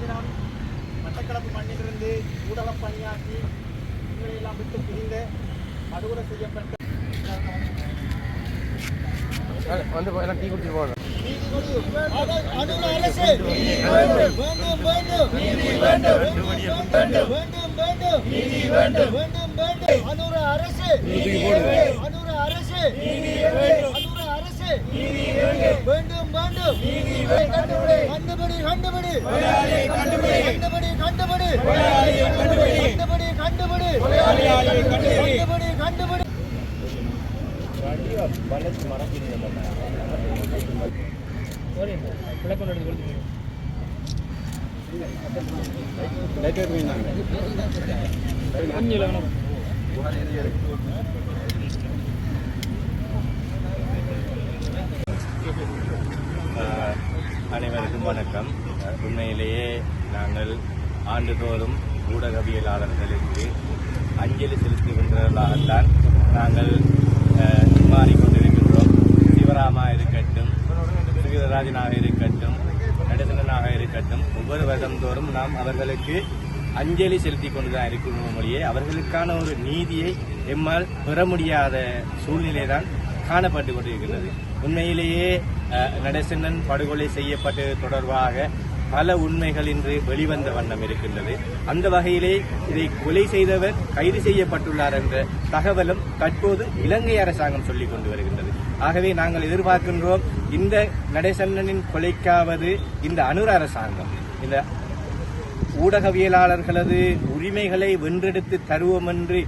இன்றைய தினம் மட்டக்களப்பு மண்ணிலிருந்து ஊடகம் பணியாற்றி எல்லாம் விட்டு பிரிந்த படுகொலை செய்யப்பட்ட வந்து போயெல்லாம் டீ குடிச்சு போகணும் அரசு அரசு வேண்டும் வேண்டும். கண்டுபிடி கண்டுபிடி. கண்டுபிடி கண்டுபிடி. கண்டுபிடி கண்டுபிடி. கண்டுபிடி கண்டுபிடி. ஆஹ் அனைவருக்கும் வணக்கம். உண்மையிலேயே நாங்கள் ஆண்டுதோறும் ஊடகவியலாளர்களுக்கு அஞ்சலி செலுத்துகின்றவர்களாகத்தான் நாங்கள் மாறிக்கொண்டிருக்கின்றோம். சிவராமா இருக்கட்டும் சுகீதராஜனாக இருக்கட்டும் நடசனனாக இருக்கட்டும் ஒவ்வொரு வருடந்தோறும் நாம் அவர்களுக்கு அஞ்சலி செலுத்திக் கொண்டுதான் இருக்கிற மொழியே அவர்களுக்கான ஒரு நீதியை எம்மால் பெற முடியாத சூழ்நிலை தான் காணப்பட்டு கொண்டிருக்கிறது உண்மையிலேயே நடேசனன் படுகொலை செய்யப்பட்டது தொடர்பாக பல உண்மைகள் இன்று வெளிவந்த வண்ணம் இருக்கின்றது. அந்த வகையிலே இதை கொலை செய்தவர் கைது செய்யப்பட்டுள்ளார் என்ற தகவலும் தற்போது இலங்கை அரசாங்கம் சொல்லிக் கொண்டு வருகின்றது. ஆகவே நாங்கள் எதிர்பார்க்கின்றோம் இந்த நடேசனனின் கொலைக்காவது இந்த அனுர் அரசாங்கம் இந்த ஊடகவியலாளர்களது உரிமைகளை வென்றெடுத்து தருவோம் என்று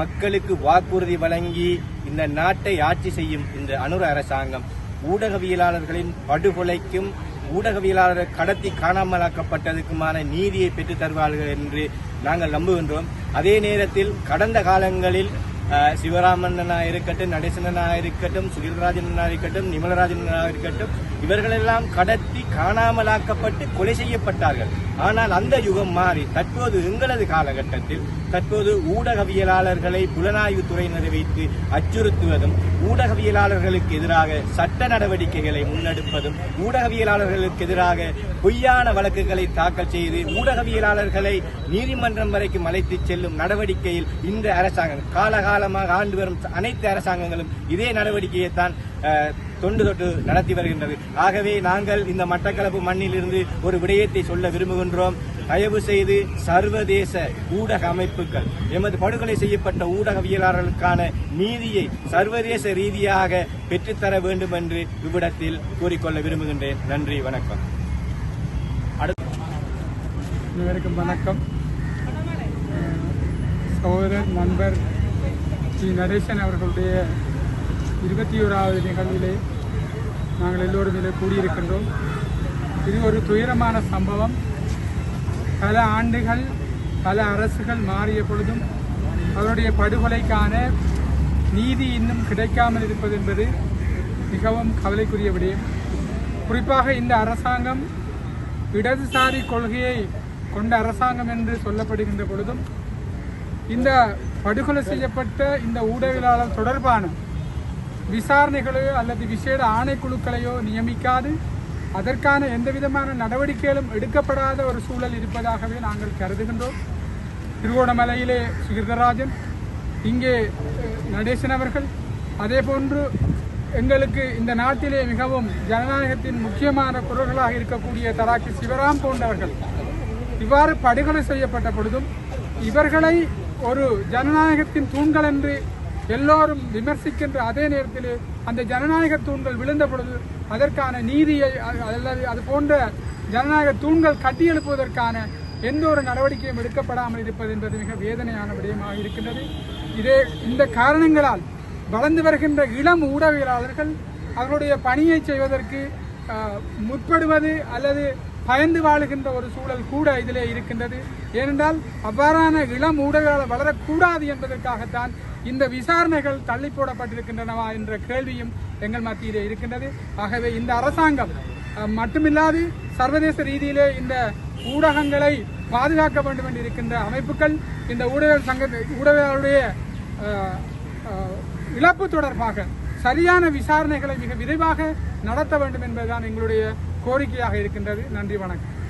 மக்களுக்கு வாக்குறுதி வழங்கி இந்த நாட்டை ஆட்சி செய்யும் இந்த அனுர அரசாங்கம் ஊடகவியலாளர்களின் படுகொலைக்கும் ஊடகவியலாளர் கடத்தி காணாமலாக்கப்பட்டதுக்குமான நீதியை பெற்றுத் தருவார்கள் என்று நாங்கள் நம்புகின்றோம். அதே நேரத்தில் கடந்த காலங்களில் அஹ், இருக்கட்டும் நடேசனா இருக்கட்டும் சுகில்ராஜனா இருக்கட்டும் நிமலராஜனா இருக்கட்டும் இவர்களெல்லாம் கடத்தி காணாமலாக்கப்பட்டு கொலை செய்யப்பட்டார்கள். ஆனால் அந்த யுகம் மாறி தற்போது எங்களது காலகட்டத்தில் தற்போது ஊடகவியலாளர்களை புலனாய்வு துறையினரை வைத்து அச்சுறுத்துவதும் ஊடகவியலாளர்களுக்கு எதிராக சட்ட நடவடிக்கைகளை முன்னெடுப்பதும் ஊடகவியலாளர்களுக்கு எதிராக பொய்யான வழக்குகளை தாக்கல் செய்து ஊடகவியலாளர்களை நீதிமன்றம் வரைக்கும் அழைத்துச் செல்லும் நடவடிக்கையில் இந்த அரசாங்கம் காலகால காலமாக ஆண்டு வரும் அனைத்து அரசாங்கங்களும் இதே நடவடிக்கையை தான் தொண்டு தொட்டு நடத்தி வருகின்றது. ஆகவே நாங்கள் இந்த மட்டக்களப்பு மண்ணிலிருந்து ஒரு விடயத்தை சொல்ல விரும்புகின்றோம். தயவு செய்து சர்வதேச ஊடக அமைப்புகள் எமது படுகொலை செய்யப்பட்ட ஊடகவியலாளர்களுக்கான நீதியை சர்வதேச ரீதியாக பெற்றுத்தர வேண்டும் என்று இவ்விடத்தில் கூறிக்கொள்ள விரும்புகின்றேன். நன்றி வணக்கம். வணக்கம். சகோதரர் நண்பர் ஸ்ரீ நடேசன் அவர்களுடைய இருபத்தி ஓராவது நிகழ்விலே நாங்கள் எல்லோரும் இதில் கூடியிருக்கின்றோம். இது ஒரு துயரமான சம்பவம். பல ஆண்டுகள் பல அரசுகள் மாறிய பொழுதும் அவருடைய படுகொலைக்கான நீதி இன்னும் கிடைக்காமல் இருப்பது என்பது மிகவும் கவலைக்குரிய விடயம். குறிப்பாக இந்த அரசாங்கம் இடதுசாரி கொள்கையை கொண்ட அரசாங்கம் என்று சொல்லப்படுகின்ற பொழுதும் இந்த படுகொலை செய்யப்பட்ட இந்த ஊடகவியலாளர் தொடர்பான விசாரணைகளையோ அல்லது விசேட ஆணைக்குழுக்களையோ நியமிக்காது. அதற்கான எந்த விதமான நடவடிக்கைகளும் எடுக்கப்படாத ஒரு சூழல் இருப்பதாகவே நாங்கள் கருதுகின்றோம். திருவோணமலையிலே சுகிர்தராஜன் இங்கே நடேசன் அவர்கள். அதே போன்று எங்களுக்கு இந்த நாட்டிலே மிகவும் ஜனநாயகத்தின் முக்கியமான குரல்களாக இருக்கக்கூடிய தராக்கி சிவராம் போன்றவர்கள் இவ்வாறு படுகொலை செய்யப்பட்ட பொழுதும் இவர்களை ஒரு ஜனநாயகத்தின் தூண்கள் என்று எல்லோரும் விமர்சிக்கின்ற அதே நேரத்தில் அந்த ஜனநாயக தூண்கள் விழுந்த பொழுது அதற்கான நீதியை அல்லது அது போன்ற ஜனநாயக தூண்கள் கட்டியெழுப்புவதற்கான எந்த ஒரு நடவடிக்கையும் எடுக்கப்படாமல் இருப்பது என்பது மிக வேதனையான விடயமாக இருக்கின்றது. இதே இந்த காரணங்களால் வளர்ந்து வருகின்ற இளம் ஊடகவியலாளர்கள் அவர்களுடைய பணியை செய்வதற்கு முற்படுவது அல்லது பயந்து வாழுகின்ற ஒரு சூழல் கூட இதிலே இருக்கின்றது. ஏனென்றால் அவ்வாறான இளம் ஊடகங்கள் வளரக்கூடாது என்பதற்காகத்தான் இந்த விசாரணைகள் தள்ளி போடப்பட்டிருக்கின்றனவா என்ற கேள்வியும் எங்கள் மத்தியிலே இருக்கின்றது. ஆகவே இந்த அரசாங்கம் மட்டுமில்லாது சர்வதேச ரீதியிலே இந்த ஊடகங்களை பாதுகாக்க வேண்டும் என்று இருக்கின்ற அமைப்புகள் இந்த ஊடக சங்க ஊடகங்களுடைய இழப்பு தொடர்பாக சரியான விசாரணைகளை மிக விரைவாக நடத்த வேண்டும் என்பதுதான் எங்களுடைய கோரிக்கையாக இருக்கின்றது. நன்றி வணக்கம்.